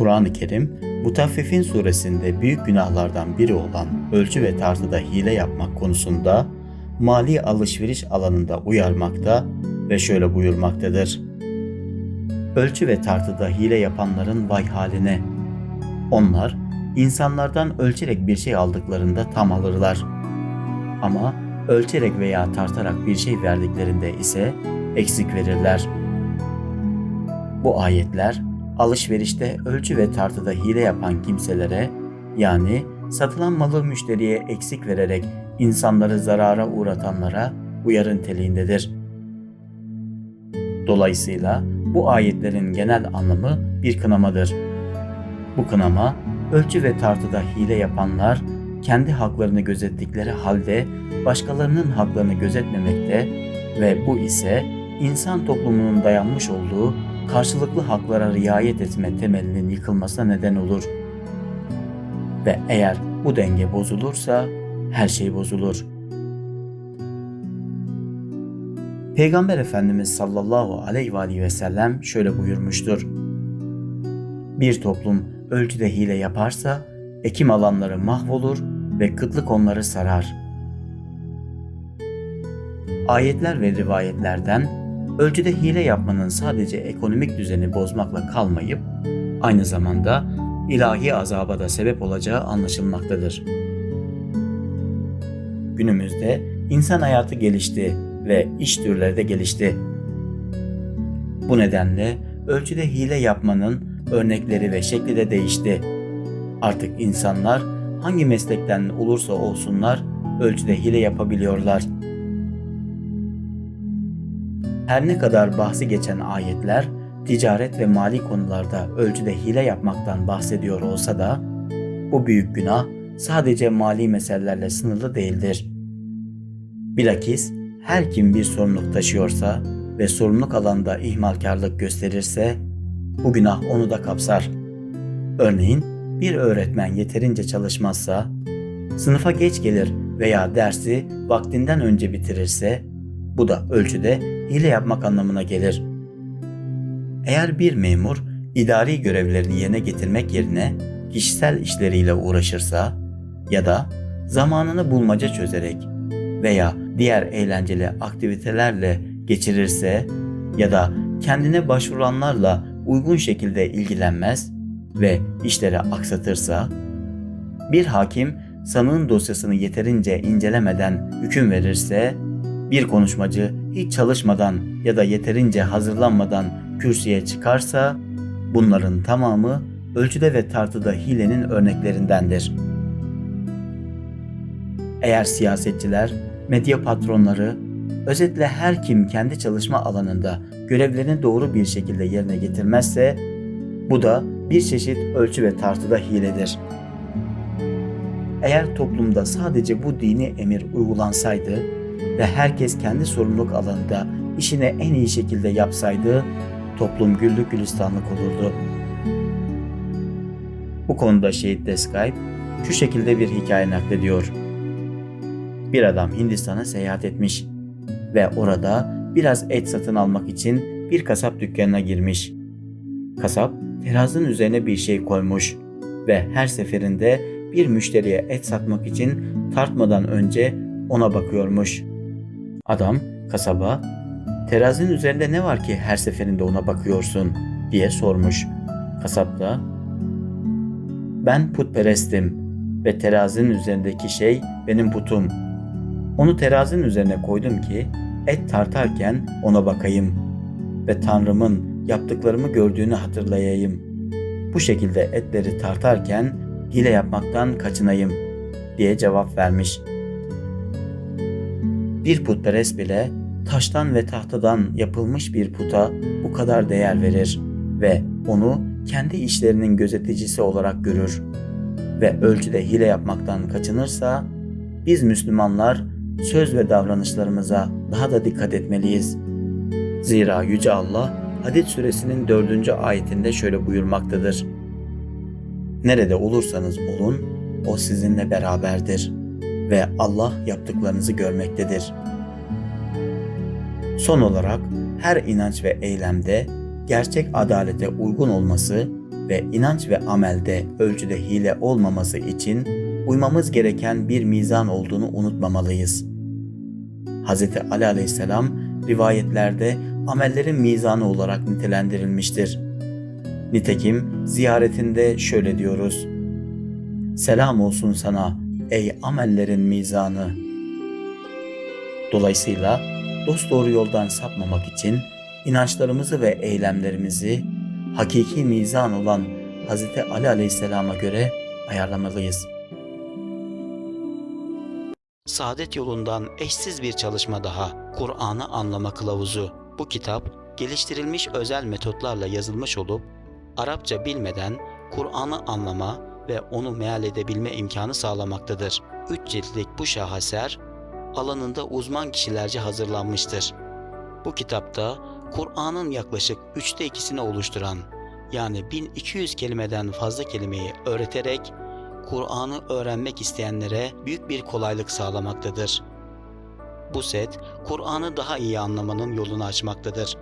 Kur'an-ı Kerim, Mutaffifin suresinde büyük günahlardan biri olan ölçü ve tartıda hile yapmak konusunda mali alışveriş alanında uyarmakta ve şöyle buyurmaktadır. Ölçü ve tartıda hile yapanların vay haline. Onlar insanlardan ölçerek bir şey aldıklarında tam alırlar. Ama ölçerek veya tartarak bir şey verdiklerinde ise eksik verirler. Bu ayetler alışverişte ölçü ve tartıda hile yapan kimselere yani satılan malı müşteriye eksik vererek insanları zarara uğratanlara uyarı niteliğindedir. Dolayısıyla bu ayetlerin genel anlamı bir kınamadır. Bu kınama ölçü ve tartıda hile yapanlar kendi haklarını gözettikleri halde başkalarının haklarını gözetmemekte ve bu ise insan toplumunun dayanmış olduğu karşılıklı haklara riayet etme temelinin yıkılmasına neden olur. Ve eğer bu denge bozulursa her şey bozulur. Peygamber Efendimiz sallallahu aleyhi ve sellem şöyle buyurmuştur. Bir toplum ölçüde hile yaparsa ekim alanları mahvolur ve kıtlık onları sarar. Ayetler ve rivayetlerden ölçüde hile yapmanın sadece ekonomik düzeni bozmakla kalmayıp aynı zamanda ilahi azaba da sebep olacağı anlaşılmaktadır. Günümüzde insan hayatı gelişti ve iş türleri de gelişti. Bu nedenle ölçüde hile yapmanın örnekleri ve şekli de değişti. Artık insanlar hangi meslekten olursa olsunlar ölçüde hile yapabiliyorlar. Her ne kadar bahsi geçen ayetler ticaret ve mali konularda ölçüde hile yapmaktan bahsediyor olsa da bu büyük günah sadece mali meselelerle sınırlı değildir. Bilakis her kim bir sorumluluk taşıyorsa ve sorumluluk alanda ihmalkarlık gösterirse bu günah onu da kapsar. Örneğin bir öğretmen yeterince çalışmazsa, sınıfa geç gelir veya dersi vaktinden önce bitirirse bu da ölçüde hile yapmak anlamına gelir. Eğer bir memur idari görevlerini yerine getirmek yerine kişisel işleriyle uğraşırsa ya da zamanını bulmaca çözerek veya diğer eğlenceli aktivitelerle geçirirse ya da kendine başvuranlarla uygun şekilde ilgilenmez ve işleri aksatırsa, bir hakim sanığın dosyasını yeterince incelemeden hüküm verirse, bir konuşmacı hiç çalışmadan ya da yeterince hazırlanmadan kürsüye çıkarsa, bunların tamamı ölçüde ve tartıda hilenin örneklerindendir. Eğer siyasetçiler, medya patronları, özetle her kim kendi çalışma alanında görevlerini doğru bir şekilde yerine getirmezse, bu da bir çeşit ölçü ve tartıda hiledir. Eğer toplumda sadece bu dini emir uygulansaydı ve herkes kendi sorumluluk alanında işini en iyi şekilde yapsaydı, toplum güllük gülistanlık olurdu. Bu konuda Şehit Deskype şu şekilde bir hikaye naklediyor. Bir adam Hindistan'a seyahat etmiş ve orada biraz et satın almak için bir kasap dükkanına girmiş. Kasap terazının üzerine bir şey koymuş ve her seferinde bir müşteriye et satmak için tartmadan önce ona bakıyormuş. Adam kasaba terazinin üzerinde ne var ki her seferinde ona bakıyorsun diye sormuş. Kasap da ben putperestim ve terazinin üzerindeki şey benim putum. Onu terazinin üzerine koydum ki et tartarken ona bakayım ve Tanrım'ın yaptıklarımı gördüğünü hatırlayayım. Bu şekilde etleri tartarken hile yapmaktan kaçınayım diye cevap vermiş. Bir putperest bile taştan ve tahtadan yapılmış bir puta bu kadar değer verir ve onu kendi işlerinin gözeticisi olarak görür ve ölçüde hile yapmaktan kaçınırsa biz Müslümanlar söz ve davranışlarımıza daha da dikkat etmeliyiz. Zira Yüce Allah Hadid suresinin dördüncü ayetinde şöyle buyurmaktadır. Nerede olursanız olun, o sizinle beraberdir ve Allah yaptıklarınızı görmektedir. Son olarak her inanç ve eylemde gerçek adalete uygun olması ve inanç ve amelde ölçüde hile olmaması için uymamız gereken bir mizan olduğunu unutmamalıyız. Hz. Ali aleyhisselam rivayetlerde amellerin mizanı olarak nitelendirilmiştir. Nitekim ziyaretinde şöyle diyoruz. Selam olsun sana ey amellerin mizanı. Dolayısıyla dosdoğru yoldan sapmamak için inançlarımızı ve eylemlerimizi hakiki mizan olan Hz. Ali Aleyhisselam'a göre ayarlamalıyız. Saadet yolundan eşsiz bir çalışma daha. Kur'an'ı anlama kılavuzu. Bu kitap geliştirilmiş özel metotlarla yazılmış olup Arapça bilmeden Kur'an'ı anlama ve onu meal edebilme imkanı sağlamaktadır. Üç ciltlik bu şaheser alanında uzman kişilerce hazırlanmıştır. Bu kitapta Kur'an'ın yaklaşık üçte ikisini oluşturan yani 1200 kelimeden fazla kelimeyi öğreterek Kur'an'ı öğrenmek isteyenlere büyük bir kolaylık sağlamaktadır. Bu set, Kur'an'ı daha iyi anlamanın yolunu açmaktadır.